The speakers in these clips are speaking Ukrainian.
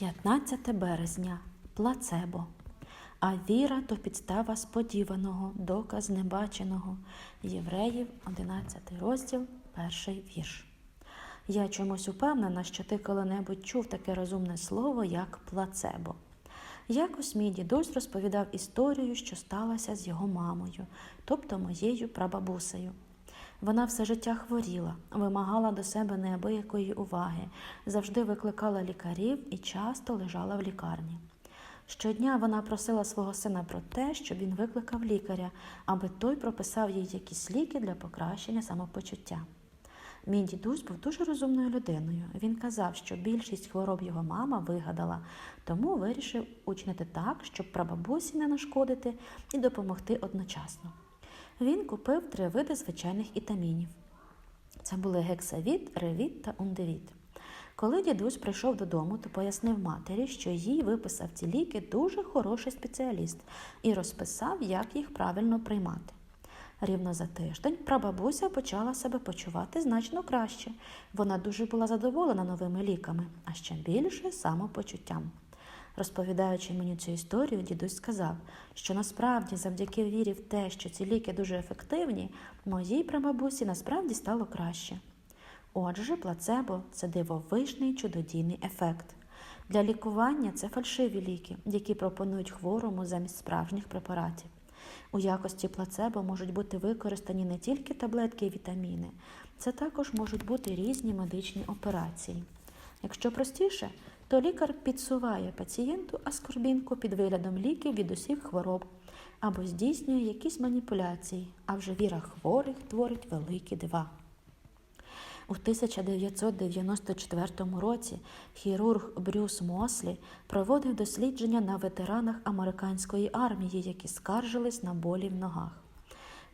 15 березня плацебо. А віра то підстава сподіваного, доказ небаченого. Євреїв, 11 розділ, перший вірш. Я чомусь упевнена, що ти коли-небудь чув таке розумне слово, як плацебо. Якось мій дідусь розповідав історію, що сталася з його мамою, тобто моєю прабабусею. Вона все життя хворіла, вимагала до себе неабиякої уваги, завжди викликала лікарів і часто лежала в лікарні. Щодня вона просила свого сина про те, щоб він викликав лікаря, аби той прописав їй якісь ліки для покращення самопочуття. Мій дідусь був дуже розумною людиною. Він казав, що більшість хвороб його мама вигадала, тому вирішив учинити так, щоб прабабусі не нашкодити і допомогти одночасно. Він купив три види звичайних ітамінів. Це були гексавіт, ревіт та ундевіт. Коли дідусь прийшов додому, то пояснив матері, що їй виписав ці ліки дуже хороший спеціаліст і розписав, як їх правильно приймати. Рівно за тиждень прабабуся почала себе почувати значно краще. Вона дуже була задоволена новими ліками, а ще більше самопочуттям. Розповідаючи мені цю історію, дідусь сказав, що насправді, завдяки вірі в те, що ці ліки дуже ефективні, моїй прабабусі насправді стало краще. Отже, плацебо це дивовижний чудодійний ефект. Для лікування це фальшиві ліки, які пропонують хворому замість справжніх препаратів. У якості плацебо можуть бути використані не тільки таблетки і вітаміни, це також можуть бути різні медичні операції. Якщо простіше, то лікар підсуває пацієнту аскорбінку під виглядом ліків від усіх хвороб або здійснює якісь маніпуляції, а вже віра хворих творить великі дива. У 1994 році хірург Брюс Мослі проводив дослідження на ветеранах американської армії, які скаржились на болі в ногах.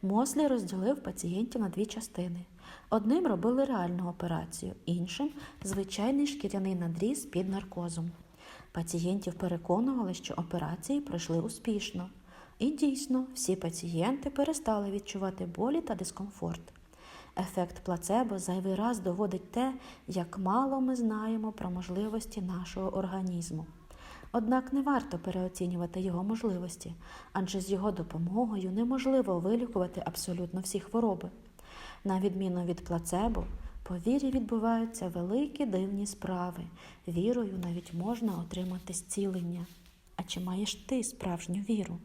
Мослі розділив пацієнтів на дві частини. Одним робили реальну операцію, іншим звичайний шкіряний надріз під наркозом. Пацієнтів переконували, що операції пройшли успішно. І дійсно, всі пацієнти перестали відчувати болі та дискомфорт. Ефект плацебо зайвий раз доводить те, як мало ми знаємо про можливості нашого організму. Однак не варто переоцінювати його можливості, адже з його допомогою неможливо вилікувати абсолютно всі хвороби. На відміну від плацебо, по вірі відбуваються великі дивні справи. Вірою навіть можна отримати зцілення. А чи маєш ти справжню віру?